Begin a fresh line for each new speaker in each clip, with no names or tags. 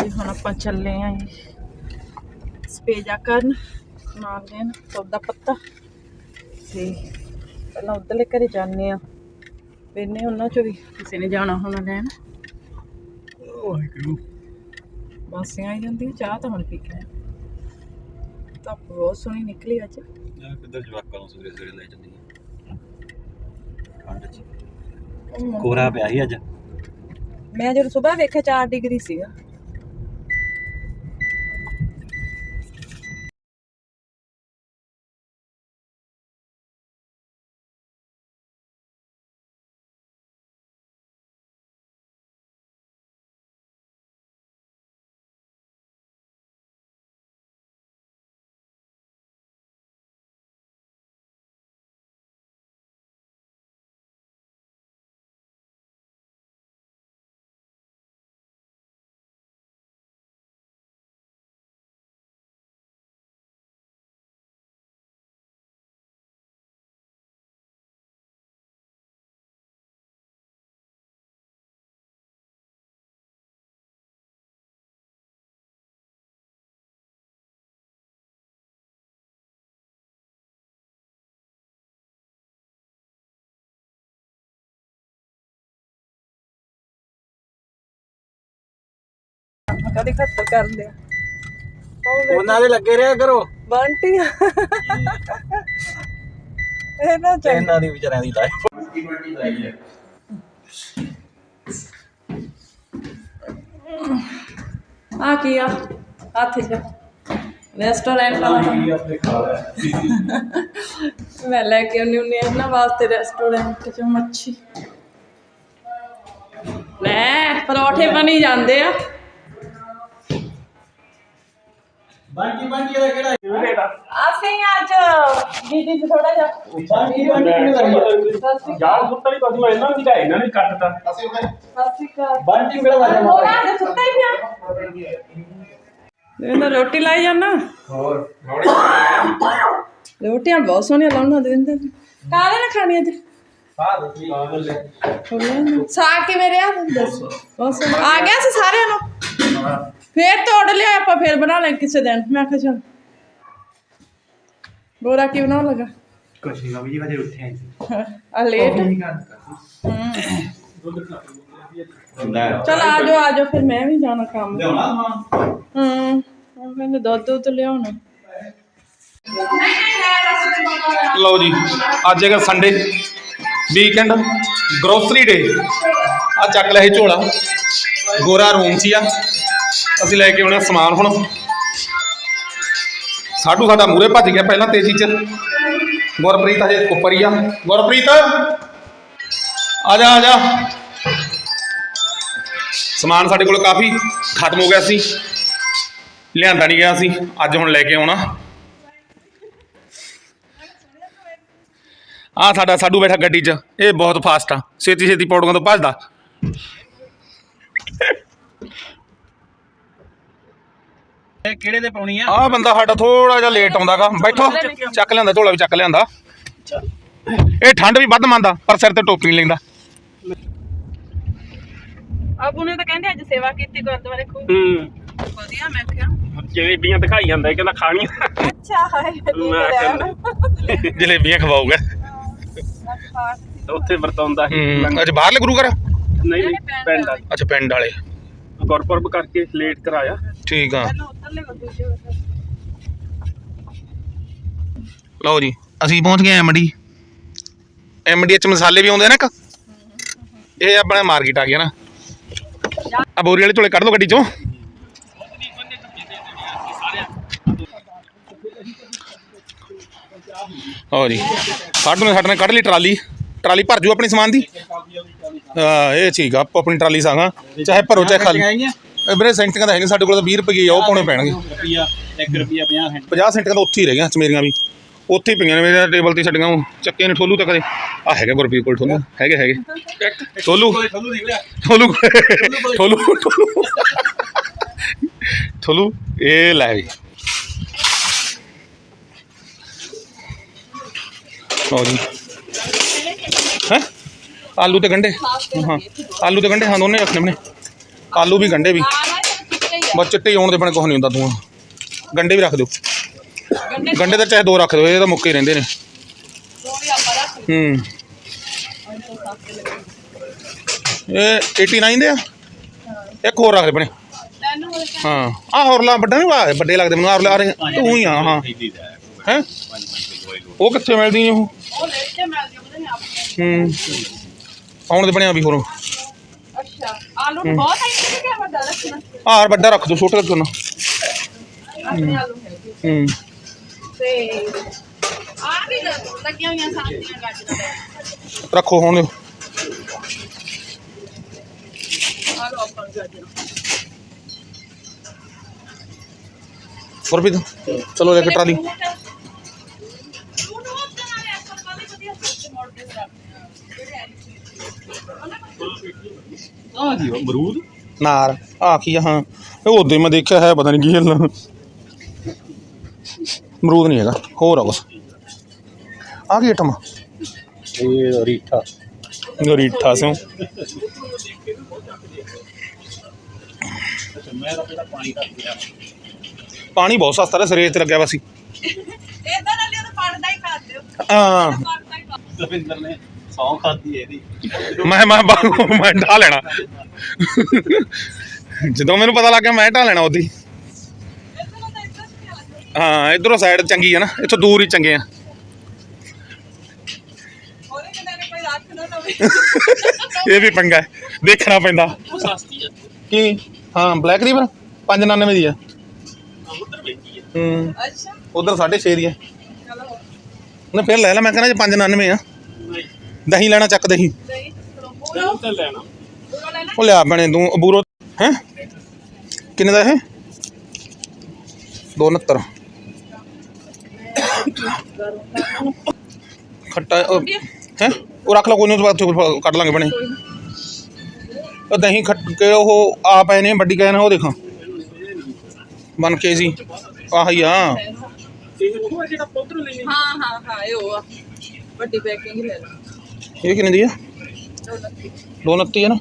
ਹਾਂਜੀ ਹੁਣ ਆਪਾਂ ਚੱਲੇ ਆਂ ਜੀ। ਸਪੇਜਾ ਕਰਨ ਨਾਲ ਲੈਣ ਸੌਦਾ ਪੱਤਾ। ਤੇ ਪਹਿਲਾਂ ਉਧਰਲੇ ਘਰੇ ਜਾਂਦੇ ਆ। ਵੇਨੇ ਉਹਨਾਂ ਚੋਂ ਵੀ ਕਿਸੇ ਨੇ ਜਾਣਾ ਹੋਣਾ ਲੈਣ।
ਵਾਹਿਗੁਰੂ।
ਬਾਸੀਆਂ ਆਈ ਜਾਂਦੀ ਚਾਹ ਤਾਂ ਹੁਣ ਪੀ ਕੇ। ਧੁੱਪ ਬਹੁਤ ਸੋਹਣੀ ਨਿਕਲੀ ਅੱਜ।
ਯਾਰ ਕਿੱਧਰ ਜਵਾਕਾਂ ਨੂੰ ਸਵੇਰੇ ਸਵੇਰੇ ਲੈ ਠੰਡ ਚ।
ਮੁੰਡਾ-
ਕੋਰਾ ਪਿਆ ਸੀ ਅੱਜ।
ਮੈਂ ਜਦੋਂ ਸਵੇਰ ਵੇਖਿਆ 4 ਡਿਗਰੀ ਸੀਗਾ। ਕਦੇ ਖੱਤਰ ਕਰ ਲਿਆ ਉਹ
ਉਹਨਾਂ ਦੇ ਲੱਗੇ ਰਿਹਾ ਕਰੋ।
ਬੰਟੀ ਇਹ ਨਾ ਚਾਹੀਦਾ
ਇਹਨਾਂ ਦੀ ਵਿਚਾਰਿਆਂ ਦੀ ਲਾਈਫ
ਆ ਕੀ ਆ? ਹੱਥ 'ਚ। ਰੈਸਟੋਰੈਂਟ ਵਾਲਾ। ਮੈਂ ਲੈ ਕੇ ਆਉਣੀ ਆ ਇਹਨਾਂ ਵਾਸਤੇ ਰੈਸਟੋਰੈਂਟ 'ਚੋਂ ਮੱਛੀ। ਲੈ ਪਰੌਠੇ ਬਣੀ ਜਾਂਦੇ ਆ।
ਬਾਂਟੀ ਬਾਂਟੀ ਦਾ ਕਿਹੜਾ
ਅਸੀਂ ਅੱਜ ਦੀਦੀ ਨੂੰ ਥੋੜਾ ਜਿਹਾ
ਬਾਂਟੀ ਬਾਂਟੀ ਕਿਹੜਾ
ਯਾਰ ਸੁੱਤਾ ਨਹੀਂ ਪਸੂ ਇਹਨਾਂ ਨੂੰ ਤਾਂ ਇਹਨਾਂ ਨੇ ਕੱਟਤਾ।
ਸ਼੍ਰੀ ਅਕਾਲ।
ਬਾਂਟੀ ਕਿਹੜਾ ਵਾਜਾ
ਹੋਰ ਅੱਜ ਸੁੱਤਾ ਹੀ ਪਿਆ। ਦਵਿੰਦਰ ਰੋਟੀ ਲਾਈ ਜਾਣਾ
ਹੋਰ
ਰੋਟੀਆਂ ਬਹੁਤ ਸੋਹਣੀਆਂ ਲਾਉਣਾ ਦਵਿੰਦਰ। ਕਾਹਦੇ ਨਾਲ ਖਾਣੀ ਅੱਜ ਸਾਗ ਕਿਵੇਂ ਰਿਹਾ? ਦੱਸੋ। ਆ ਗਿਆ ਸੀ ਸਾਰਿਆਂ ਨੂੰ? ਫੇਰ ਤੋੜ ਲਿਆ ਆਪਾਂ ਫੇਰ ਬਣਾ ਲੈ ਕਿਸੇ ਦਿਨ। ਮੈਂ ਕਿਹਾ ਚਲ। ਬੋਰਾ ਕੀ ਬਣਾਉਣ ਲੱਗਾ?
ਕੁਛ ਨਹੀਂ ਬਾਬੂ ਜੀ ਵਜੇ ਉੱਠੇ ਆਏ ਸੀ
ਆ ਲੇਟ ਚਲ ਆ ਜਾਓ ਆ ਜਾਓ ਫਿਰ ਮੈਂ ਵੀ ਜਾਣਾ ਕੰਮ।
ਲਿਆਉਣਾ ਮਾਂ
ਹੂੰ ਉਹ ਕਹਿੰਦੇ ਦੁੱਧ ਦੁੱਧ ਲਿਆਉਣਾ।
ਲਓ ਜੀ ਅੱਜ ਹੈਗਾ ਸੰਡੇ ਵੀਕਐਂਡ ਗਰੋਸਰੀ ਡੇ ਆ ਚੱਕ ਲਿਆ ਇਹ ਝੋਲਾ। ਗੋਰਾ ਰੂਮ 'ਚ ਆ। ਅਸੀਂ ਲੈ ਕੇ ਆਉਣਾ ਸਮਾਨ ਹੁਣ। ਸਾਡੂ ਸਾਡਾ ਮੂਰੇ ਭੱਜ ਗਿਆ ਪਹਿਲਾਂ ਤੇਜ਼ੀ 'ਚ। ਗੁਰਪ੍ਰੀਤ ਹਜੇ ਉੱਪਰ ਹੀ ਆ। ਗੁਰਪ੍ਰੀਤ! ਆ ਜਾ ਆ ਜਾ। ਸਮਾਨ ਸਾਡੇ ਕੋਲ ਕਾਫੀ ਖਤਮ ਹੋ ਗਿਆ ਸੀ। ਲਿਆਂਦਾ ਨਹੀਂ ਗਿਆ ਸੀ। ਅੱਜ ਹੁਣ ਲੈ ਕੇ ਆਉਣਾ। ਆ ਸਾਡਾ ਸਾਡੂ ਬੈਠਾ ਗੱਡੀ 'ਚ। ਇਹ ਬਹੁਤ ਫਾਸਟ ਆ। ਛੇਤੀ ਛੇਤੀ ਪੌੜੀਆਂ ਤੋਂ ਭੱਜਦਾ।
ਇਹ ਕਿਹੜੇ ਦੇ ਪਾਉਣੀ ਆ?
ਆ ਬੰਦਾ ਸਾਡਾ ਥੋੜਾ ਜਿਹਾ ਲੇਟ ਆਉਂਦਾਗਾ ਬੈਠੋ। ਚੱਕ ਲਿਆਂਦਾ ਝੋਲਾ ਵੀ ਚੱਕ ਲਿਆਂਦਾ ਇਹ ਠੰਡ ਵੀ ਵੱਧ ਮੰਨਦਾ ਪਰ ਸਿਰ ਤੇ ਟੋਪੀ ਨਹੀਂ ਲੈਂਦਾ।
ਨੇ ਤਾਂ ਕਹਿੰਦੇ ਅੱਜ ਸੇਵਾ ਕੀਤੀ ਗੁਰਦੁਆਰੇ ਖੂਬ
ਹੂੰ।
ਵਧੀਆ ਮੈਂ ਕਿਹਾ।
ਜਲੇਬੀਆਂ ਦਿਖਾਈ ਜਾਂਦਾ ਇਹ ਕਹਿੰਦਾ ਖਾਣੀ।
ਅੱਛਾ ਹਾਏ
ਮੈਂ ਕਹਿੰਦਾ
ਜਲੇਬੀਆਂ ਖਵਾਊਗਾ।
ਉੱਥੇ ਵਰਤਾਉਂਦਾ ਸੀ।
ਹੂੰ ਅੱਜ ਬਾਹਰਲੇ ਗੁਰੂ ਘਰ?
ਨਹੀਂ ਨਹੀਂ ਪਿੰਡ
ਅੱਛਾ ਵਾਲੇ।
ਗੁਰਪੁਰਬ ਕਰਕੇ ਲੇਟ ਕਰਾਇਆ।
ਠੀਕ ਆ। ਲਓ ਜੀ ਅਸੀਂ ਪਹੁੰਚ ਗਏ ਐਮਡੀ ਐਮਡੀ ਚ ਮਸਾਲੇ ਵੀ ਆਉਂਦੇ ਨਾ ਇੱਕ? ਇਹ ਆਪਣਾ ਮਾਰਕੀਟ ਆ ਗਿਆ ਨਾ। ਆ ਬੋਰੀ ਵਾਲੇ ਝੋਲੇ ਕੱਢ ਲਓ ਗੱਡੀ ਚੋਂ। ਲਓ ਜੀ ਸਾਡੂ ਨੇ ਸਾਡੇ ਨੇ ਕੱਢ ਲਈ ਟਰਾਲੀ। ਟਰਾਲੀ ਭਰ ਜੂ ਆਪਣੀ ਸਮਾਨ ਦੀ। ਹਾਂ ਇਹ ਠੀਕ ਆ ਆਪੋ ਆਪਣੀ ਟਰਾਲੀ ਸਾਗਾ। ਚਾਹੇ ਭਰੋ ਚਾਹੇ ਖਾਲੀ। ਵੀਰੇ ਸੈਂਟੀਆਂ ਤਾਂ ਹੈਗੇ ਸਾਡੇ ਕੋਲ ਤਾਂ 20 ਰੁਪਏ ਆ ਉਹ ਪਾਉਣੇ ਪੈਣਗੇ।
ਰੁਪਿਆ 1 ਰੁਪਿਆ 50 ਸੈਂਟ।
50 ਸੈਂਟੀਆਂ ਤਾਂ ਉੱਥੇ ਹੀ ਰਹਿ ਗਈਆਂ ਮੇਰੀਆਂ ਵੀ। ਉੱਥੇ ਹੀ ਪਈਆਂ ਨੇ ਮੇਰੇ ਟੇਬਲ ਤੇ ਛੱਡੀਆਂ ਉਹ ਚੱਕੇ ਨੇ ਠੋਲੂ ਤੱਕ ਦੇ ਆ ਹੈਗਾ ਗੁਰਪ੍ਰੀਤ ਕੋਲ ਠੋਲੂ ਹੈਗੇ ਹੈਗੇ। ਠੋਲੂ। ਠੋਲੂ ਠੋਲੂ। ਠੋਲੂ ਠੋਲੂ ਇਹ ਲੈ ਵੀ। ਜੀ। ਹੈ? ਆਲੂ ਤੇ ਗੰਡੇ ਹਾਂ ਆਲੂ ਤੇ ਗੰਡੇ ਹਾਂ ਦੋਨੇ ਰੱਖਣੇ ਨੇ ਆਲੂ ਵੀ ਗੰਡੇ ਵੀ। ਬਸ ਚਿੱਟੇ ਹੀ ਆਉਣ ਦੇ ਬਣੇ ਕੁਛ ਨਹੀਂ ਹੁੰਦਾ ਤੂੰ ਗੰਡੇ ਵੀ ਰੱਖ ਦਿਓ।
ਗੰਡੇ
ਤਾਂ ਚਾਹੇ ਦੋ ਰੱਖ ਦਿਓ ਇਹ ਤਾਂ ਮੁੱਕੇ ਹੀ ਰਹਿੰਦੇ ਨੇ। ਹੂੰ। ਇਹ 89 ਦੇ ਆ? ਇੱਕ ਹੋਰ ਰੱਖ ਦੇ ਬਣੇ ਹਾਂ। ਆ ਹੋਰ ਲਾ ਵੱਡਾ ਨਹੀਂ ਵਾ ਵੱਡੇ ਲੱਗਦੇ ਮੈਨੂੰ ਆ ਲਾ ਰਹੇ ਤੂੰ ਹੀ ਆ ਹਾਂ। ਹੈ। ਉਹ ਕਿੱਥੇ ਮਿਲਦੀ ਨੇ ਉਹ?
ਉਹ ਲੈ ਕੇ ਮਿਲ ਗਿਆ ਉਹਦੇ ਆਪ
ਹੂੰ। ਆਉਣ ਦੇ ਬਣਿਆ ਵੀ ਹੋਰ।
ਆਲੂ ਨੂੰ ਬਹੁਤ ਹੈ ਕਿ ਵੱਡਾ ਰੱਖਣਾ
ਆਹ ਵੱਡਾ ਰੱਖ ਦੋ ਛੋਟਾ ਰੱਖੋ ਨਾ
ਆਪਣੇ ਆਲੂ ਹੈ
ਹੂੰ
ਤੇ ਆ ਵੀ ਲੱਗੀਆਂ ਹੋਈਆਂ ਸਾਂਤੀਆਂ ਗਾਜਰਾਂ ਦੇ
ਰੱਖੋ ਹੁਣ ਦਿਓ।
ਆਲੂ ਆਪਾਂ ਨੂੰ ਗਾਜਰਾਂ
ਗੁਰਪ੍ਰੀਤ ਚਲੋ ਲੈ ਕੇ ਟਰਾਲੀ
ਆ ਕੀ ਅਮਰੂਦ?
ਨਾਰ ਆ ਕੀ ਆ ਹਾਂ। ਇਹ ਉਦੋਂ ਹੀ ਮੈਂ ਦੇਖਿਆ ਹੈ ਪਤਾ ਨਹੀਂ ਕੀ ਗੱਲ ਅਮਰੂਦ ਨਹੀਂ ਹੈਗਾ ਹੋਰ ਆ ਬਸ। ਆ ਕੀ ਆਈਟਮ
ਇਹ ਰੀਠਾ।
ਗਰੀਠਾ ਸਿਓ
ਮੈਂ ਤਾਂ ਪਹਿਲਾਂ ਪਾਣੀ
ਬਹੁਤ ਸਸਤਾ ਹੈ ਸਰੀਰ ਤੇ ਲੱਗਿਆ ਵਾ ਸੀ।
ਇਦਾਂ ਨਾਲ ਉਹ ਪੜਦਾ ਹੀ ਕਰ ਦਿਓ।
ਹਾਂ।
ਪੜਦਾ ਹੀ ਕਰ
ਲਵਿੰਦਰ ਨੇ ਸੌਂ ਖਾਦੀ ਇਹਦੀ।
ਮੈਂ ਮੈਂ ਬਾਹਰੋਂ ਮੈਂ ਢਾ ਲੈਣਾ। ਜਦੋਂ ਮੈਨੂੰ ਪਤਾ ਲੱਗ ਗਿਆ ਮੈਂ ਢਾ ਲੈਣਾ ਉਹਦੀ। ਹਾਂ ਇਧਰੋਂ ਸਾਈਡ ਚੰਗੀ ਆ ਨਾ ਇੱਥੋਂ ਦੂਰ ਹੀ ਚੰਗੇ ਆ।
ਨਾ
ਇਹ ਵੀ ਪੰਗਾ ਹੈ ਦੇਖਣਾ ਪੈਂਦਾ।
ਉਹ ਸਸਤੀ ਆ।
ਕੀ? ਹਾਂ ਬਲੈਕ ਰੀਵਰ 599 ਦੀ ਆ।
ਉਧਰ ਵੇਚੀ ਆ।
ਹੂੰ।
ਅੱਛਾ।
ਉਧਰ 6.5 ਦੀ ਆ। ਉਹਨੇ ਫਿਰ ਲੈ ਲੈ ਮੈਂ ਕਹਿੰਦਾ ਜੇ 599 ਆ।
ਨਹੀਂ।
ਦਹੀਂ ਲੈਣਾ ਚੱਕ ਦਹੀਂ।
ਤਾਂ ਲੈਣਾ।
ਉਹ ਲਿਆ ਬਣੇ ਤੂੰ ਬੂਰੋ ਹੈ? ਕਿੰਨੇ ਦਾ ਇਹ? 269 ਖੱਟਾ ਹੈ? ਉਹ ਰੱਖ ਲਾ ਕੋਈ ਨਹੀਂ ਉਸ ਬਾਅਦ ਚੋਂ ਕੱਢ ਲਾਂਗੇ ਬਣੇ। ਉਹ ਦਹੀਂ ਖੱਟ ਕੇ ਉਹ ਆ ਪਏ ਨੇ ਵੱਡੀ ਕਹਿ ਨਾ ਉਹ ਦੇਖਾਂ। ਬਨ ਕੇ ਸੀ ਆਹੀ ਆ।
ਇਹ ਉਹ ਆ ਜਿਹੜਾ ਉਧਰ ਲੈਣੀ
ਹਾਂ ਹਾਂ ਹਾਂ ਇਹ ਉਹ ਆ। ਵੱਡੀ ਪੈਕਿੰਗ ਲੈ ਲਓ
ਇਹ ਕਿੰਨੇ ਦੀ ਆ?
ਦੋ ਲੱਖੀ।
229 ਹੈ ਨਾ?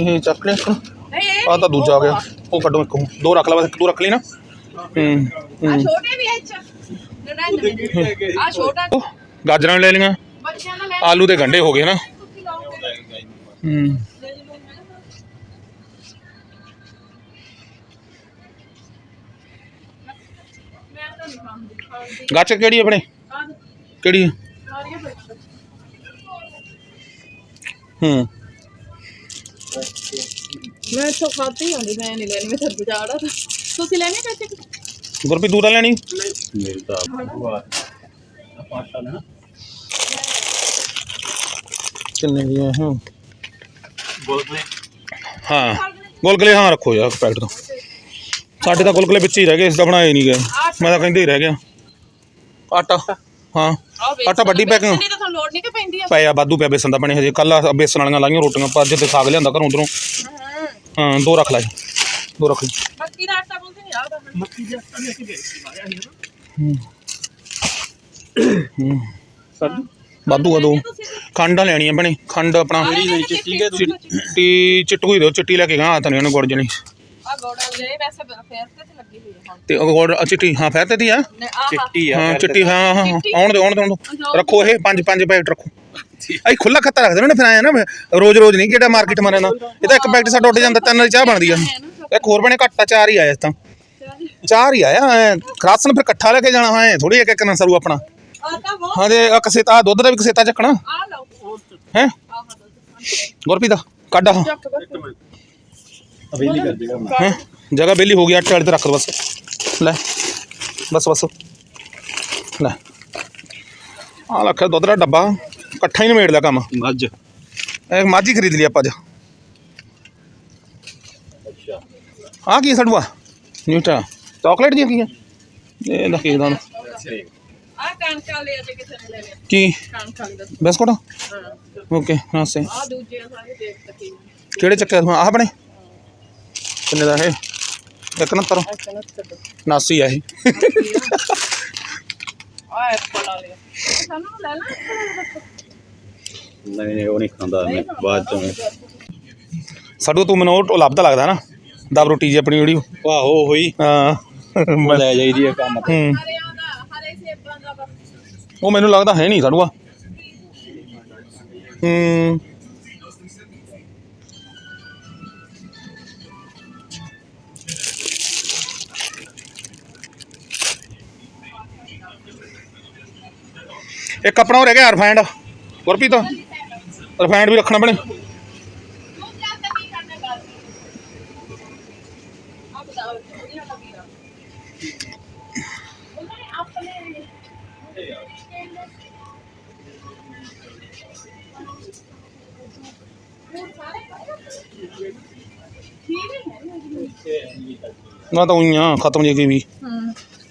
ਇਹ ਚੱਕ ਲਿਆ ਇੱਕ ਆ ਤਾਂ ਦੂਜਾ ਆ ਗਿਆ। ਉਹ ਕੱਢੋ ਇੱਕ। ਦੋ ਰੱਖ ਲਾ ਬਸ ਇੱਕ ਤੂੰ ਰੱਖ ਲਈ ਨਾ। ਹੂੰ
ਆ
ਹੂੰ
ਛੋਟੇ ਵੀ ਐ ਚ। ਆ ਛੋਟਾ।
ਉਹ, ਗਾਜਰਾਂ ਲੈ ਲਈਆਂ। ਆਲੂ ਦੇ ਗੰਡੇ ਹੋ ਗਏ ਨਾ। ਹੂੰ। ਕਿਹੜੀ ਆਪਣੇ?
ਆ
ਕਿਹੜੀ
ਸਾਰੀਆਂ ਬੱਚੀਆਂ
ਹੂੰ।
ਮੈਂ ਇੱਥੋਂ ਖਾਦੀ ਹੁੰਦੀ ਮੈਂ ਨਹੀਂ ਲੈਣੀ ਮੈਂ ਤਾਂ ਬਜਾੜਾ ਤੁਸੀਂ ਲੈਣੀ ਚਾਚੇ
ਗੁਰਪ੍ਰੀਤ ਦੂਰਾ ਲੈਣੀ?
ਮੇਰੇ ਤਾਂ ਵਾਹ। ਪਾਟਾ ਲੈਣਾ।
ਕਿੰਨੇ ਦੀ ਹੈ ਇਹ?
ਬੋਲਦੇ
ਹਾਂ ਗੁਲਗਲੇ ਹਾਂ ਰੱਖੋ ਯਾਰ ਪੈਕਟ ਤੋਂ। ਸਾਡੇ ਤਾਂ ਗੁਲਗਲੇ ਵਿੱਚ ਹੀ ਰਹਿ ਗਏ ਇਸ ਦਾ ਬਣਾਏ ਨਹੀਂ ਗਏ ਮੈਂ ਤਾਂ ਕਹਿੰਦੇ ਹੀ ਰਹਿ ਗਿਆ। ਆਟਾ। ਹਾਂ। ਆਟਾ ਵੱਡੀ ਪੈਕਿੰਗ।
ਨਹੀਂ ਤਾਂ ਤੁਹਾਨੂੰ ਲੋੜ ਨਹੀਂ ਕਿ ਪੈਂਦੀ ਆ।
ਪਿਆ ਵਾਧੂ ਪਿਆ ਬੇਸਨ ਦਾ ਬਣੇ ਹਜੇ। ਕੱਲ ਬੇਸਨ ਵਾਲੀਆਂ ਲਾਈਆਂ ਰੋਟੀਆਂ ਪਰ ਅੱਜ ਤੇ ਸਾਗ ਲਿਆਂਦਾ ਘਰੋਂ ਉਧਰੋਂ।
ਹਾਂ।
ਹਾਂ ਦੋ ਰੱਖ ਲੈ। ਦੋ ਰੱਖ ਲਈ
ਮੱਕੀ ਦਾ ਆਟਾ ਬੋਲਦੇ ਨਹੀਂ ਆ
ਮੱਕੀ ਦੇ ਆਟਾ ਲੈ ਕੇ ਗਏ ਸੀ ਮਾਰਿਆ ਸੀ
ਹੂੰ। ਵਾਧੂ ਆ ਦੋ। ਖੰਡਾਂ ਲੈਣੀਆਂ ਬਣੇ ਖੰਡ ਆਪਣਾ
ਚਿੱਟੀ
ਚਿੱਟੀ ਹੀ ਦੋ ਚਿੱਟੀ ਲੈ ਕੇ ਗਾ ਤਾਂ ਨਹੀਂ ਉਹਨੇ ਗੁੜ ਜਣੀ।
ਆ ਗੋੜਾ ਜੇ ਵੈਸੇ ਫੇਰ ਤੇ ਤੇ ਲੱਗੀ ਹੋਈ ਹੈ ਹੁਣ।
ਤੇ ਉਹ ਗੁੜ ਚਿੱਟੀ ਹਾਂ ਫੇਰ ਤੇ ਦੀ ਆ।
ਚਿੱਟੀ ਆ
ਹਾਂ ਚਿੱਟੀ ਹਾਂ ਹਾਂ। ਆਉਣ ਦੇ ਆਉਣ ਦੇ। ਰੱਖੋ ਇਹ ਪੰਜ ਪੰਜ ਪੈਕਟ ਰੱਖੋ। ਆਈ ਖੁੱਲਾ ਖੱਤਾ ਰੱਖਦੇ ਨੇ ਫਿਰ ਆਇਆ ਨਾ ਰੋਜ਼ ਰੋਜ਼ ਨਹੀਂ ਕਿਹੜਾ ਮਾਰਕੀਟ ਮਾਰੇ ਨਾ। ਇਹ ਤਾਂ ਇੱਕ ਪੈਕਟ ਸਾਡਾ ਉੱਡ ਜਾਂਦਾ ਤਿੰਨ ਚਾਹ ਬਣਦੀ ਆ। ਇੱਕ ਹੋਰ ਬਣੇ ਘੱਟਾ ਚਾਰ ਹੀ ਆਇਆ ਇਸ ਤਾਂ ਚਾਰ ਹੀ ਆਇਆ ਐਂ। ਰਾਸ਼ਨ ਫਿਰ ਇਕੱਠਾ ਲੈ ਕੇ ਜਾਣਾ ਹੈ ਥੋੜੀ ਇੱਕ ਇੱਕ ਨਾ ਸਰੂ ਆਪਣਾ। ਹਾਂ ਤੇ ਆ ਕਸੇਤਾ ਆਹ ਦੁੱਧ ਦਾ ਵੀ ਕਸੇਤਾ ਚੱਕਣਾ।
ਆ ਲਓ।
ਹੈ?
ਆਹ ਦੋ
ਗੁਰਪ੍ਰੀਤ ਕੱਢ ਆ
ਚੱਕ ਬਸ।
ਅਵੇਲੀ ਕਰ ਦੇਗਾ ਮੈਂ
ਹੈਂ? ਜਗ੍ਹਾ ਬੇਲੀ ਹੋ ਗਈ ਆਟੇ ਵਾਲੇ ਤੇ ਰੱਖ ਦੋ ਬਸ। ਲੈ ਬਸ ਬਸ। ਲੈ। ਆ ਲੱਖ ਦੁੱਧ ਦਾ ਡੱਬਾ ਇਕੱਠਾ ਹੀ ਨਿਮੇੜ ਲਿਆ ਕੰਮ।
ਮੱਝ।
ਇਹ ਮਾਝੀ ਖਰੀਦ ਲਈ ਆਪਾਂ ਅੱਜ।
ਅੱਛਾ।
ਆ ਕੀ ਸੜੂਆ ਨਿਊਟਾ ਚਾਕਲੇਟ ਦੀਆਂ ਕੀ ਆ? ਇਹ ਦਾ ਕੀ ਦਾ
ਆ ਕਣਕ ਆ ਤੇ ਕਿਸੇ ਨੇ ਲੈ ਲਿਆ
ਕੀ?
ਕਣਕ ਦਾ
ਬਿਸਕੁਟ?
ਹਾਂ।
ਓਕੇ ਹਾਂ ਸੇ
ਆ ਦੂਜੇ ਸਾਰੇ ਦੇਖ ਤਕੀ
ਕਿਹੜੇ ਚੱਕੇ ਆ? ਆਪਣੇ ਕਿੰਨੇ ਦਾ ਇਹ? 69
ਅੱਛਾ ਨਾ ਛੱਡੋ
89 ਆ ਇਹ।
ਆ ਐਪਲ ਵਾਲੇ ਸਾਨੂੰ ਲੈ ਲਾ
ਨਹੀਂ ਨਹੀਂ ਉਹ ਨਹੀਂ ਖਾਂਦਾ ਮੈਂ ਬਾਅਦ ਚੋਂ।
ਸਾਡੂ ਤੂੰ ਮੈਨੂੰ ਉਹ ਲੱਭਦਾ ਲੱਗਦਾ ਨਾ ਦਬ ਰੋਟੀ ਜੀ ਆਪਣੀ ਜਿਹੜੀ।
ਆਹੋ ਹੋਈ
ਹਾਂ। ਮੈਂ-
ਲੈ ਜਾਈਦੀ ਆ ਕੰਮ। ਤੇ।
ਉਹ ਮੈਨੂੰ ਲੱਗਦਾ ਹੈ ਨਹੀਂ ਸਾਡੂਆ ਹੂੰ। ਇੱਕ ਆਪਣਾ ਹੋ ਰਹਿ ਗਿਆ ਰਿਫਾਈਂਡ ਗੁਰਪ੍ਰੀਤ ਰਿਫਾਈਂਡ ਵੀ ਰੱਖਣਾ ਬਣੇ
ਆਪਣੇ
ਨਾ ਤਾਂ ਉਈਆਂ ਖਤਮ ਜੇ ਕੀ ਵੀ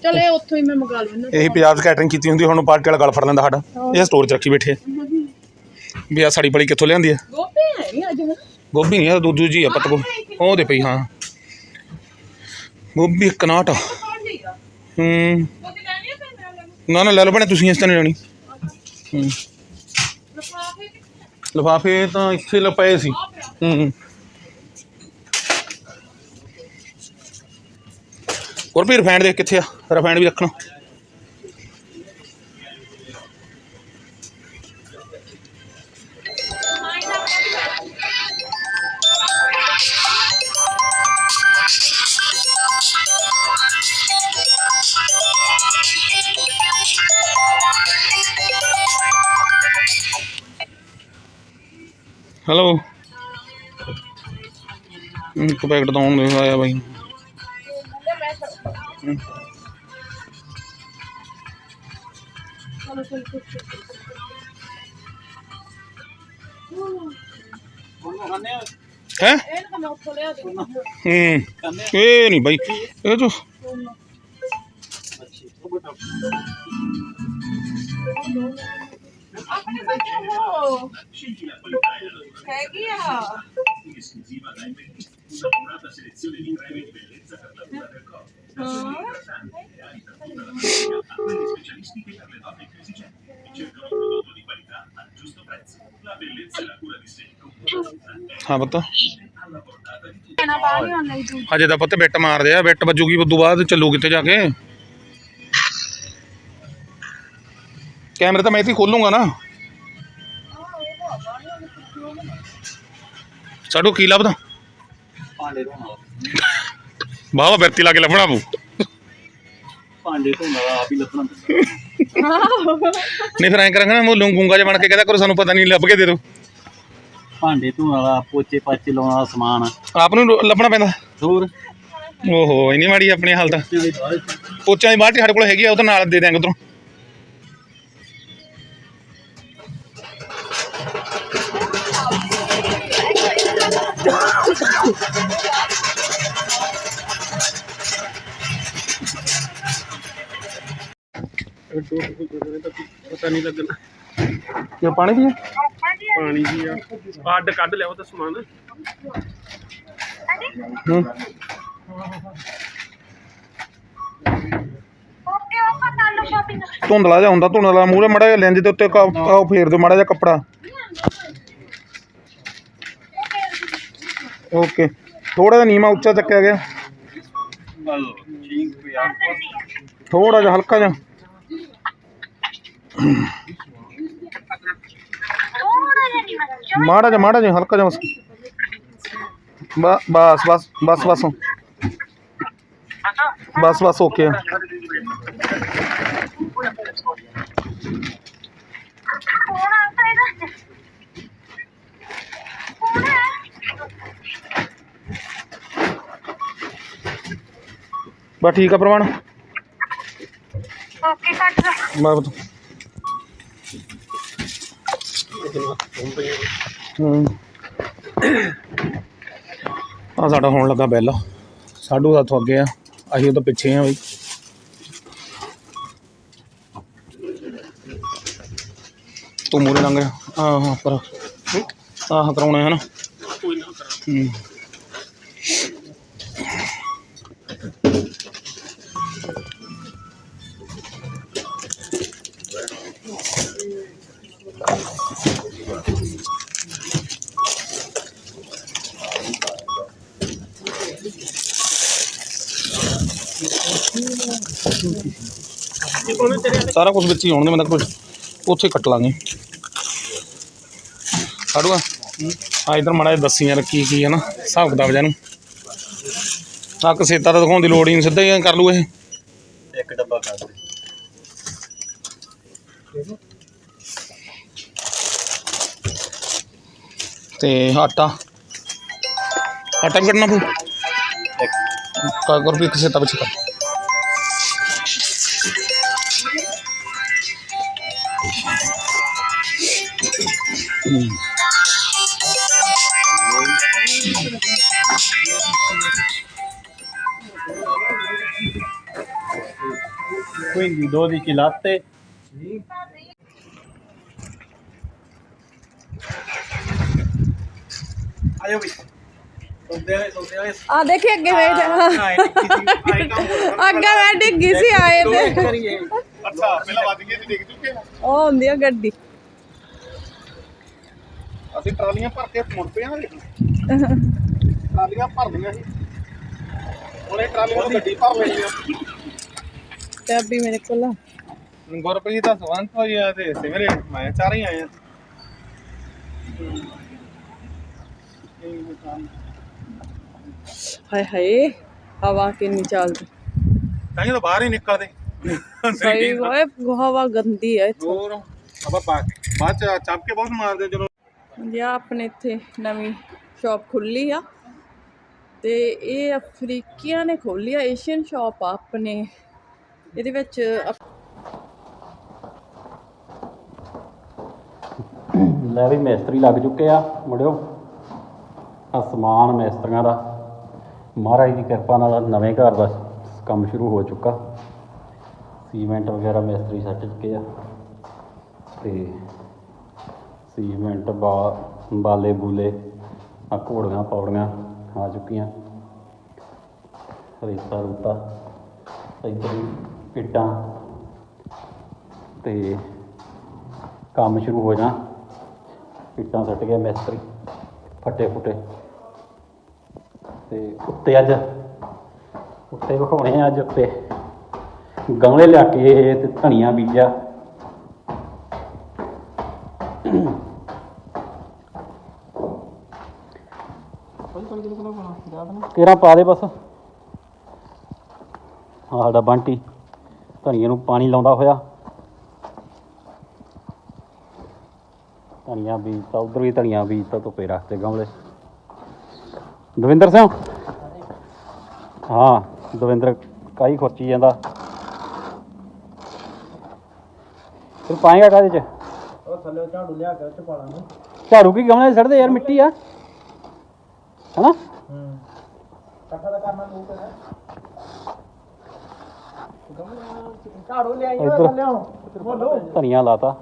ਚਲੇ ਉੱਥੋਂ ਹੀ ਮੈਂ ਮੰਗਾ ਲੈਣਾ
ਇਹੀ ਪੰਜਾਬ 'ਚ ਕੈਟਰਿੰਗ ਕੀਤੀ ਹੁੰਦੀ ਹੁਣ ਪਾਰਟੀ ਵਾਲਾ ਗਲ ਫੜ ਲੈਂਦਾ ਸਾਡਾ। ਇਹ ਸਟੋਰ 'ਚ ਰੱਖੀ ਬੈਠੇ। ਵੀ ਆ ਸਾੜੀ ਪਲੀ ਕਿੱਥੋਂ ਲਿਆਂਦੀ ਆ?
ਗੋਪੀ ਹੈ ਨਹੀਂ ਅੱਜ ਹੁਣ?
ਗੋਭੀ ਨਹੀਂ ਆ ਦੂਜੂ ਜੀ ਆ ਪੱਤ ਗੋ ਉਹ ਦੇ ਪਈ ਹਾਂ। ਗੋਭੀ ਇੱਕ ਨਾਟ। ਆ।
ਕੌਣ ਦੀਗਾ?
ਹੂੰ। ਨਾ ਨਾ ਲੈ ਲਓ ਭੈਣੇ ਤੁਸੀਂ ਇਸ ਤਰ੍ਹਾਂ ਲੈਣੀ। ਹੂੰ।
ਲਫਾਫੇ
ਤਾਂ ਇੱਥੇ ਲਪਏ ਸੀ। ਹੂੰ। ਗੁਰਪ੍ਰੀਤ ਰਿਫਾਈਂਡ ਦੇ ਕਿੱਥੇ ਆ ਰਿਫਾਈਂਡ ਵੀ ਰੱਖਣਾ ਹੈਲੋ ਇੱਕ ਪੈਕਟ ਤਾਂ ਹੁਣ ਆਇਆ ਬਾਈ ਹੂੰ। ਹੈਂ
ਇਹ ਨਾ ਮੈਂ ਉੱਥੋਂ ਲਿਆ ਦੇ
ਹੂੰ
ਹੋ
ਪੁੱਤ।
ਬਾਹਰ ਹੀ
ਅਜੇ ਤਾਂ ਪੁੱਤ ਬਿੱਟ ਮਾਰਦੇ ਆ ਬਿੱਟ ਵੱਜੂਗੀ ਉਦੋਂ ਬਾਅਦ ਚੱਲੂ ਕਿੱਥੇ ਜਾ ਕੇ? ਕੈਮਰੇ ਤਾਂ ਮੈਂ ਇੱਥੇ ਖੋਲੂੰਗਾ ਨਾ। ਸਾਡੂ ਕੀ ਲੱਭਦਾ? ਬਾਵਾ ਬਿਰਤੀ ਲਾ ਕੇ ਲੱਭਣਾ ਪਊ।
ਭਾਂਡੇ ਧੋਣ ਵਾਲਾ ਆਪ ਹੀ ਲੱਭਣਾ
ਨਹੀਂ ਫਿਰ ਐਂ ਕਰਾਂਗੇ ਨਾ ਮੂੰਹ ਗੂੰਗਾ ਜਿਹਾ ਬਣ ਕੇ ਕਹਿੰਦਾ ਕਰੋ ਸਾਨੂੰ ਪਤਾ ਨਹੀਂ ਲੱਭ ਕੇ ਦੇ ਦਿਓ।
ਭਾਂਡੇ ਧੋਣ ਵਾਲਾ ਪੋਚੇ ਪਾਚੇ ਲਾਉਣ ਵਾਲਾ ਸਮਾਨ।
ਆਪ ਨੂੰ ਲੱਭਣਾ ਪੈਂਦਾ।
ਹੋਰ?
ਓਹੋ ਇੰਨੀ ਮਾੜੀ ਆਪਣੀ ਹਾਲਤ। ਪੋਚਿਆਂ ਦੀ ਬਾਲਟੀ ਸਾਡੇ ਕੋਲ ਹੈਗੀ ਆ ਉਹ ਤਾਂ ਨਾਲ ਦੇ ਦਿਆਂਗੇ ਉਧਰੋਂ।
ਪਤਾ ਨਹੀਂ ਲੱਗਣਾ
ਇਹ ਪਾਣੀ ਦੀ
ਪਾਣੀ ਜੀ ਆ। ਅੱਡ ਕੱਢ ਲਿਆ ਉਹ ਤਾਂ ਸਮਾਨ।
ਹੂੰ। ਧੁੰਦਲਾ ਜਿਹਾ ਹੁੰਦਾ ਧੁੰਦਲਾ ਮੂਹਰੇ ਮੜਾ ਜਿਹਾ ਲੈਂਜ ਦੇ ਉੱਤੇ ਕਾ ਫੇਰ ਦਿਓ ਮੜਾ ਜਿਹਾ ਕੱਪੜਾ। ਓਕੇ। ਥੋੜਾ ਜਿਹਾ ਨੀਮਾ ਉੱਚਾ ਚੱਕਿਆ ਗਿਆ।
ਠੀਕ ਪਿਆ
ਥੋੜਾ ਜਿਹਾ ਹਲਕਾ ਜਿਹਾ। ਮਾੜਾ ਜਿਹਾ ਮਾੜਾ ਜਿਹਾ ਹਲਕਾ ਜਿਹਾ ਬਸ ਬ- ਬਸ ਬਸ ਬਸ ਬਸ ਬਸ ਬਸ ਓਕੇ ਆ ਬਸ ਠੀਕ ਆ ਪ੍ਰਮਾਣ
ਓਕੇ ਕੱਟ ਦੋ
ਮੈਂ ਬਤ ਹੂੰ। ਆ ਸਾਡਾ ਹੋਣ ਲੱਗਾ ਬੈਲ। ਸਾਡੂ ਦਾ ਤੋਂ ਅੱਗੇ ਆ। ਅਸੀਂ ਉਹ ਤੋਂ ਪਿੱਛੇ ਆ ਬਈ। ਤੂੰ ਮੂਰੇ ਲੰਘ ਰਿਹਾ ਹਾਂ ਹਾਂ, ਪਰ ਆਹ ਕਰਾਉਣਾ ਹੈ ਨਾ। ਹੂੰ। ਸਾਰਾ ਕੁਝ ਵਿੱਚ ਹੀ ਹੋਣ ਦੇ ਮੈਂ ਤਾਂ ਕੁਝ ਉੱਥੇ ਕੱਟ ਲਾਂਗੇ। ਸਾਡੂਆ ਆ ਇਧਰ ਮੜਾ ਦੱਸੀ ਯਾਰ ਕੀ ਕੀ ਹੈ ਨਾ ਹਿਸਾਬ ਕਿਤਾਬ ਜਾਨੂੰ ਆ ਕਸੇਤਾ ਤਾਂ ਦਿਖਾਉਣ ਦੀ ਲੋੜ ਹੀ ਨਹੀਂ ਸਿੱਧਾ ਹੀ ਕਰ ਲੂ ਇਹ।
ਇੱਕ ਡੱਬਾ ਕਰ ਦੇ।
ਤੇ ਆਟਾ। ਆਟਾ ਕੱਢਣਾ ਪਊ?
ਇੱਕ।
ਕਾ ਕਰ ਵੀ ਕਸੇਤਾ ਵਿੱਚ ਕਰ।
Quindi 12 latte ਵਾਲੇ
ਆ ਦੇਖੀ ਅੱਗੇ
ਨਹੀਂ ਕੰਮ
ਅੱਗੇ ਮੈਂ ਡਿੱਗੀ ਸੀ ਆਏ ਤੇ
ਅੱਛਾ ਪਹਿਲਾਂ ਵੱਜ ਗਏ ਤੇ ਡਿੱਗ ਚੁੱਕੇ
ਉਹ ਹੁੰਦੀ ਆ ਗੱਡੀ
ਅਸੀਂ ਟਰਾਲੀਆਂ ਭਰ ਕੇ ਮੁੜ ਪਏ ਆ ਟਰਾਲੀਆਂ ਭਰਦੀਆਂ ਸੀ। ਉਹਨੇ ਟਰਾਲੀਆਂ ਨੂੰ ਗੱਡੀ ਭਰ ਲੈਣੀ ਆ।
ਚਾਬੀ ਮੇਰੇ ਕੋਲ ਆ।
ਗੁਰਪ੍ਰੀਤ ਦਾ ਸਵੰਤ ਹੋਇਆ ਤੇ ਸਿਮਰੇ ਮੈਂ ਚਾਰ ਹੀ ਆਏ ਆ।
ਹਾਏ ਹਾਏ ਹਵਾ ਕਿੰਨੀ ਚੱਲਦੀ।
ਤਾਂ ਹੀ ਤਾਂ ਬਾਹਰ ਹੀ ਨਿਕਲਦੇ।
ਸਹੀ ਓਏ ਹਵਾ ਗੰਦੀ ਹੈ ਇੱਥੇ।
ਹੋਰ ਆਪਾਂ ਬਾਅਦ ਚ ਚੱਪ ਕੇ ਬਹੁਤ ਮਾਰਦੇ ਜਦੋਂ।
ਜੀ ਆਪਣੇ ਇੱਥੇ ਨਵੀਂ ਸ਼ਾਪ ਖੁੱਲੀ ਆ। ਤੇ ਇਹ ਅਫਰੀਕੀਆਂ ਨੇ ਖੋਲੀ ਆ ਏਸ਼ੀਅਨ ਸ਼ਾਪ ਆ ਆਪਣੇ। ਇਹਦੇ ਵਿੱਚ ਅਪ-
ਲੈ ਵੀ ਮਿਸਤਰੀ ਲੱਗ ਚੁੱਕੇ ਆ, ਮੁੜਿਓ। ਆ ਸਮਾਨ ਮਿਸਤਰੀਆਂ ਦਾ। ਮਹਾਰਾਜ ਦੀ ਕਿਰਪਾ ਨਾਲ ਨਵੇਂ ਘਰ ਦਾ ਕੰਮ ਸ਼ੁਰੂ ਹੋ ਚੁੱਕਾ। ਸੀਮੈਂਟ ਵਗੈਰਾ ਮਿਸਤਰੀ ਸੱਟ ਚੁੱਕੇ ਆ। ਤੇ ਸੀਮੈਂਟ, ਬਾ, ਬਾਲੇ ਬੂਲੇ, ਆ ਘੋੜੀਆਂ ਪੌੜੀਆਂ ਆ ਚੁੱਕੀਆਂ। ਰੇਤਾ ਰੂਤਾ, ਇੱਧਰ ਵੀ ਇੱਟਾਂ ਤੇ ਕੰਮ ਸ਼ੁਰੂ ਹੋ ਜਾਣਾ। ਇੱਟਾਂ ਸੱਟ ਗਿਆ ਮਿਸਤਰੀ, ਫੱਟੇ ਫੁੱਟੇ। ਤੇ ਉੱਤੇ ਅੱਜ, ਉੱਤੇ ਵਿਖਾਉਣੇ ਆ ਅੱਜ ਉੱਤੇ। ਗਮਲੇ ਲਿਆ ਕੇ ਤੇ ਧਨੀਆ ਬੀਜਿਆ। ਤੇਰਾ ਪਾ ਦੇ ਬਸ। ਆਹ ਸਾਡਾ ਬੰਟੀ, ਧਨੀਏ ਨੂੰ ਪਾਣੀ ਲਾਉਂਦਾ ਹੋਇਆ। ਧਨੀਆ ਬੀਜਤਾ, ਉਧਰ ਵੀ ਧਨੀਆ ਬੀਜਤਾ, ਧੁੱਪੇ ਰੱਖਤੇ ਗਮਲੇ। ਦਵਿੰਦਰ ਸਿੰਘ? ਹਾਂ, ਦਵਿੰਦਰ ਕਾਈ ਖੁਰਚੀ ਜਾਂਦਾ। ਫਿਰ ਪਾਏਗਾ ਕਾਹਦੇ ਚ?
ਥੱਲੇ ਝਾੜੂ ਲਿਆ ਕੇ ਉੱਚ ਪਾ ਲਾਂਗੇ
ਝਾੜੂ ਕੀ ਗਮਲੇ 'ਚ ਸੜਦੇ ਯਾਰ ਮਿੱਟੀ ਆ? ਹੈਨਾ?
ਹੂੰ। ਇਕੱਠਾ ਤਾਂ ਕਰਨਾ ਤੂੰ ਕਿਹੜਾ ਝਾੜੂ ਲਿਆਈ
ਇੱਧਰ।
ਬੋਲੋ।
ਧਨੀਆ ਲਾਤਾ।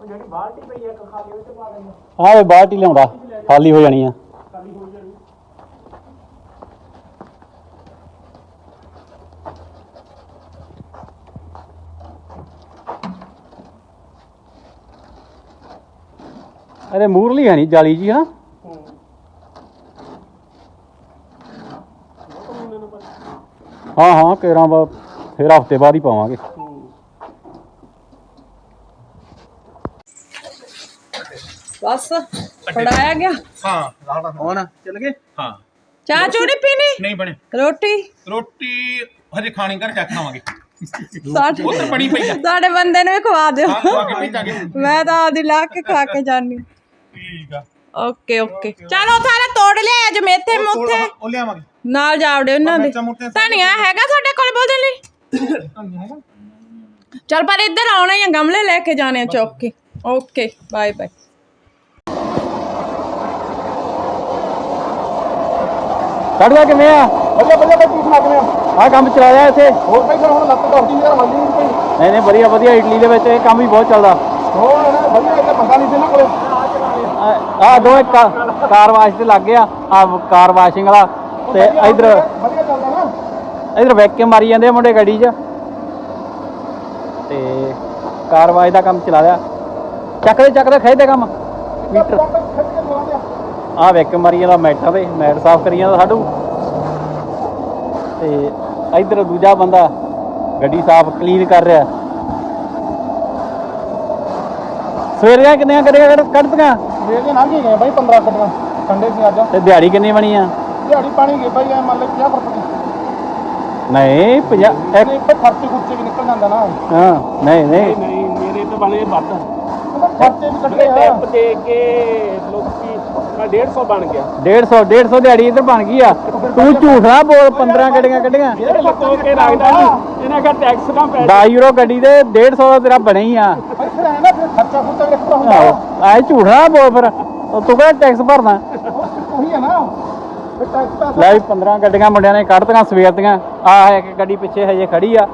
ਉਹ ਜਿਹੜੀ ਬਾਲਟੀ ਪਈ ਆ ਇੱਕ ਖਾਲੀ ਉੱਚ ਪਾ ਦੇਣੀ।
ਆਹ ਵੇ ਬਾਲਟੀ ਲਿਆਉਂਦਾ। ਖਾਲੀ ਹੋ ਜਾਣੀ ਆ।
ਖਾਲੀ ਹੋ ਜਾਣੀ।
ਇਹਦੇ ਮੂਰਲੀ ਹੈ ਨਹੀਂ ਜਾਲੀ ਜੀ ਹਾਂ ਹਾਂ ਹਾਂ ਕੇਰਾਂ ਬਾ ਫਿਰ ਹਫ਼ਤੇ ਬਾਅਦ ਹੀ ਪਾਵਾਂਗੇ।
ਬਸ ਫੜਾਇਆ ਗਿਆ?
ਹਾਂ ਰਾਣਾ ਹੁਣ ਚੱਲ ਗਏ? ਹਾਂ।
ਚਾਹ ਚੂਹ ਨਹੀਂ ਪੀਣੀ?
ਨਹੀਂ ਬਣੇ।
ਰੋਟੀ?
ਰੋਟੀ ਹਜੇ ਖਾਣੀ ਕਰ ਚੱਕ ਖਾਵਾਂਗੇ।
ਸਾਡੇ
ਉਹ ਤਾਂ ਬਣੀ ਪਈ ਆ।
ਸਾਡੇ ਬੰਦੇ ਨੂੰ ਵੀ ਖਵਾ ਦਿਓ।
ਹਾਂ ਖਵਾ ਕੇ ਭੇਜਾਂਗੇ।
ਮੈਂ ਤਾਂ ਆਪਦੀ ਲਾ ਕੇ ਖਾ ਕੇ ਜਾਣੀ
ਠੀਕ ਆ।
Okay okay. ਚਲੋ ਸਾਰਾ ਤੋੜ ਲਿਆ ਅੱਜ ਮੇਥੇ ਮੁੱਥੇ
ਉਹ ਲਿਆਵਾਂਗੇ।
ਨਾਲ ਜਾਵੜੇ ਉਹਨਾਂ ਦੇ।
ਮਿਰਚਾਂ ਮੁਰਚਾਂ
ਧਨੀਆ ਹੈਗਾ ਤੁਹਾਡੇ ਕੋਲ ਬੋਲਣ ਲਈ? ਚਲ ਪਰ ਇੱਧਰ ਆਉਣਾ ਹੀ ਆ ਗਮਲੇ ਲੈ ਕੇ ਜਾਣੇ ਆ ਚੌਕ। ਕੇ ਓਕੇ ਬਾਏ ਬਾਏ।
ਕੱਢਦਾ ਕਿਵੇਂ ਆ?
ਬੱਲੇ ਬੱਲੇ ਬੱਲੇ ਤੂੰ ਸੁਣਾ ਕਿਵੇਂ
ਆਹ ਕੰਮ ਚਲਾ ਰਿਹਾ ਇੱਥੇ।
ਹੋਰ ਭਾਈ ਫਿਰ ਹੁਣ ਲੱਤ ਦੱਸਦੀ ਯਾਰ ਹਾਲੀ ਨਹੀਂ
ਨਹੀਂ ਨਹੀਂ ਵਧੀਆ ਵਧੀਆ। ਇਟਲੀ ਦੇ ਵਿੱਚ ਇਹ ਕੰਮ ਵੀ ਬਹੁਤ ਚੱਲਦਾ।
ਹੋਰ ਵਧੀਆ ਇੱਕ ਬੰਦਾ ਨਹੀਂ ਸੀ ਨਾ ਕੋਲੇ।
ਆ ਦੋਵੇਂ ਕਾ- ਕਾਰ ਵਾਸ਼ ਤੇ ਲੱਗ ਗਿਆ। ਆ ਕਾਰ ਵਾਸ਼ਿੰਗ ਵਾਲਾ। ਤੇ ਇਧਰ
ਵਧੀਆ ਚੱਲਦਾ ਨਾ
ਇਧਰ ਵੈਕ ਮਾਰੀ ਜਾਂਦੇ ਆ ਮੁੰਡੇ ਗੱਡੀ 'ਚ। ਤੇ ਕਾਰ ਵਾਸ਼ ਦਾ ਕੰਮ ਚਲਾ ਰਿਹਾ ਚੱਕਦੇ ਚੱਕਦੇ ਖਿੱਚਦੇ ਕੰਮ। ਮੀਟਰ। ਆਹ ਵਿਕ ਮਾਰੀ ਜਾਂਦਾ ਮੈਟਾਂ ਤੇ। ਮੈਟ ਸਾਫ਼ ਕਰੀ ਜਾਂਦਾ ਸਾਡੂ। ਤੇ ਇਧਰ ਦੂਜਾ ਬੰਦਾ ਗੱਡੀ ਸਾਫ਼ ਕਲੀਨ ਕਰ ਰਿਹਾ। ਸਵੇਰੇ ਕਿੰਨੀਆਂ ਕਰਿਆ ਕੱਢਦੀਆਂ
ਵੇਖ ਕੇ ਲੰਘ ਹੀ ਗਏ ਬਾਈ 15 ਕੱਢਣਾ ਸੰਡੇ ਸੀ ਅੱਜ।
ਤੇ ਦਿਹਾੜੀ ਕਿੰਨੀ ਬਣੀ ਆ?
ਦਿਹਾੜੀ ਪਾਣੀ ਗਏ ਬਾਈ ਐ ਮੰਨ ਲੈ 50 ਰੁਪਏ
ਨਹੀਂ 50 ਇੱਕ
ਇੱਕ ਖਰਚੇ ਖੁਰਚੇ ਵੀ ਨਿਕਲ ਜਾਂਦਾ ਨਾ।
ਹਾਂ ਨਹੀਂ ਨਹੀਂ।
ਨਹੀਂ ਮੇਰੇ ਤਾਂ ਬਣੇ ਵੱਧ।
ਖਰਚੇ ਵੀ ਕੱਢੇ ਆ।
ਟੈਪ ਦੇ ਕੇ ਲੋਕੀ ਮੈਂ 150 ਬਣ ਗਿਆ।
150 150 ਦਿਹਾੜੀ ਇੱਧਰ ਬਣ ਗਈ ਆ। ਤੂੰ ਝੂਠ ਨਾ ਬੋਲ 15 ਗੱਡੀਆਂ ਕੱਢੀਆਂ।
ਇਹ ਲੱਗੋ ਕੇ ਰੱਖਦਾ ਨਹੀਂ ਇਹਨਾਂ ਦਾ ਟੈਕਸ ਨਾ ਪੈ
10 ਯੂਰੋ ਗੱਡੀ ਦੇ 150 ਦਾ ਤੇਰਾ ਬਣਿਆ ਹੀ ਆ।
ਫਿਰ ਐ ਨਾ ਫਿਰ ਖਰਚਾ ਖੁਰਚਾ ਵੀ ਨਿਕਲ ਹੁੰਦਾ
ਆਹੋ ਐ ਝੂਠ ਬੋਲ ਫਿਰ। ਉਹ ਤੂੰ ਕਿਹੜਾ ਟੈਕਸ ਭਰਨਾ।
ਉਹੀ ਹੈ ਨਾ ਫਿਰ ਟੈਕਸ ਪੈਸਾ
ਲੈ ਵੀ 15 ਗੱਡੀਆਂ ਮੁੰਡਿਆਂ ਨੇ ਕੱਢਤੀਆਂ ਸਵੇਰ ਦੀਆਂ ਆਹ ਇੱਕ ਗੱਡੀ ਪਿੱਛੇ ਹਜੇ ਖੜੀ ਆ।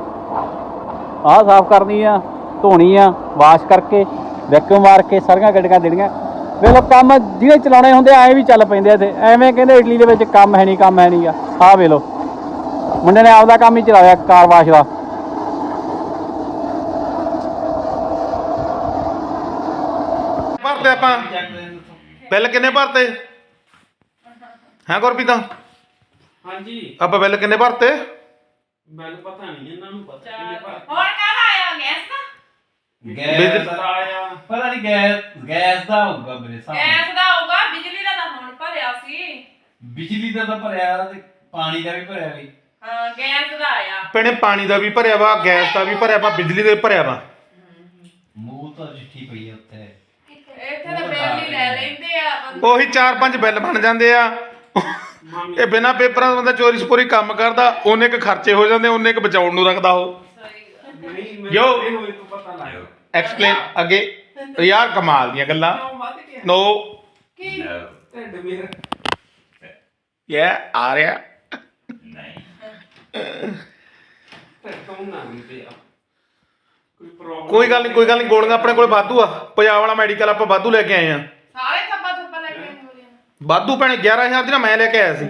ਆਹ ਸਾਫ਼ ਕਰਨੀ ਆ, ਧੋਣੀ ਆ ਵਾਸ਼ ਕਰਕੇ ਵੈਕਿਊਮ ਮਾਰ ਕੇ ਸਾਰੀਆਂ ਗੱਡੀਆਂ ਦੇਣੀਆਂ। ਵੇਖ ਲੋ ਕੰਮ ਜਿਹੜੇ ਚਲਾਉਣੇ ਹੁੰਦੇ ਐ ਵੀ ਚੱਲ ਪੈਂਦੇ ਆ ਇੱਥੇ। ਐਵੇਂ ਕਹਿੰਦੇ ਇਟਲੀ ਦੇ ਵਿੱਚ ਕੰਮ ਹੈ ਨਹੀਂ, ਕੰਮ ਹੈ ਨਹੀਂ ਆ। ਆਹ ਵੇਖ ਲੋ ਮੁੰਡੇ ਨੇ ਆਪਦਾ ਕੰਮ ਹੀ ਚਲਾਇਆ, ਕਾਰ ਵਾਸ਼ ਦਾ।
ਭਰਤੇ ਆਪਾਂ? ਬਿੱਲ ਕਿੰਨੇ ਭਰਤੇ? ਹਾਂ ਗੁਰਪ੍ਰੀਤਾ?
ਹਾਂਜੀ।
ਆਪਾਂ ਬਿੱਲ ਕਿੰਨੇ ਭਰਤੇ?
ਮੈਨੂੰ ਪਤਾ ਨਹੀਂ ਇਹਨਾਂ ਨੂੰ ਪਤਾ ਕਿੰਨੇ ਭਰ
ਹੋਰ ਕਾਹਦਾ ਆਇਆ ਗੈਸ ਦਾ?
ਬਿਜਲੀ
ਆਇਆ।
ਪਤਾ ਨਹੀਂ ਗੈਸ ਗੈਸ ਦਾ ਹੋਊਗਾ ਮੇਰੇ ਨਾਲ।
ਗੈਸ ਦਾ ਹੋਊਗਾ ਬਿਜਲੀ ਦਾ ਤਾਂ ਹੁਣ ਭਰਿਆ ਸੀ।
ਬਿਜਲੀ ਦਾ ਤਾਂ ਭਰਿਆ ਤੇ ਪਾਣੀ ਦਾ ਵੀ ਭਰਿਆ ਵੀ।
ਹਾਂ ਗੈਸ ਦਾ ਆਇਆ।
ਭੈਣੇ ਪਾਣੀ ਦਾ ਵੀ ਭਰਿਆ ਵਾ ਗੈਸ ਦਾ ਵੀ ਭਰਿਆ ਵਾ ਬਿਜਲੀ ਦਾ ਵੀ ਭਰਿਆ ਵਾ
ਮੂੰਹ ਤਾਂ ਚਿੱਠੀ ਪਈ ਆ ਉੱਤੇ
ਇੱਥੇ ਤਾਂ ਬਿੱਲ ਹੀ ਲੈ ਲੈਂਦੇ ਆ ਬੰਦੇ।
ਉਹੀ 4-5 ਬਿੱਲ ਬਣ ਜਾਂਦੇ ਆ। ਇਹ ਬਿਨਾ ਪੇਪਰਾਂ ਦਾ ਬੰਦਾ ਚੋਰੀ ਸਪੋਰੀ ਕੰਮ ਕਰਦਾ ਉਹਨੇ ਕ ਖਰਚੇ ਹੋ ਜਾਂਦੇ ਉਹਨੇ ਕ ਬਚਾਉਣ ਨੂੰ ਰੱਖਦਾ ਉਹ।
ਨਹੀਂ ਮੈਂ
Yo.
ਇਹ ਹੋਏ ਤੋਂ ਪਤਾ ਲੱਗ
ਐਕਸਪਲੇਨ ਅੱਗੇ। ਯਾਰ ਕਮਾਲ ਦੀਆਂ ਗੱਲਾਂ।
ਵੱਧ ਗਿਆ?
ਨੋ।
ਕੀ?
ਢਿੱਡ ਮੇਰਾ।
ਯਾ ਆ ਰਿਹਾ।
ਢਿੱਡ ਤੋਂ ਨਾ ਨਹੀਂ ਪਿਆ? ਕੋਈ ਪ੍ਰੋਬਲਮ
ਕੋਈ ਗੱਲ ਨਹੀਂ ਕੋਈ ਗੱਲ ਨਹੀਂ ਗੋਲੀਆਂ ਆਪਣੇ ਕੋਲ ਵਾਧੂ ਆ। ਪੰਜਾਬ ਵਾਲਾ ਮੈਡੀਕਲ ਆਪਾਂ ਵਾਧੂ ਲੈ ਕੇ ਆਏ ਆ।
ਸਾਰੇ ਥੱਪਾ ਥੱਪਾ ਲੈ ਕੇ ਆਏ ਹੋ
ਵਾਧੂ ਭੈਣੇ 11000 ਦੀ ਨਾ ਮੈਂ ਲੈ ਕੇ ਆਇਆ ਸੀ।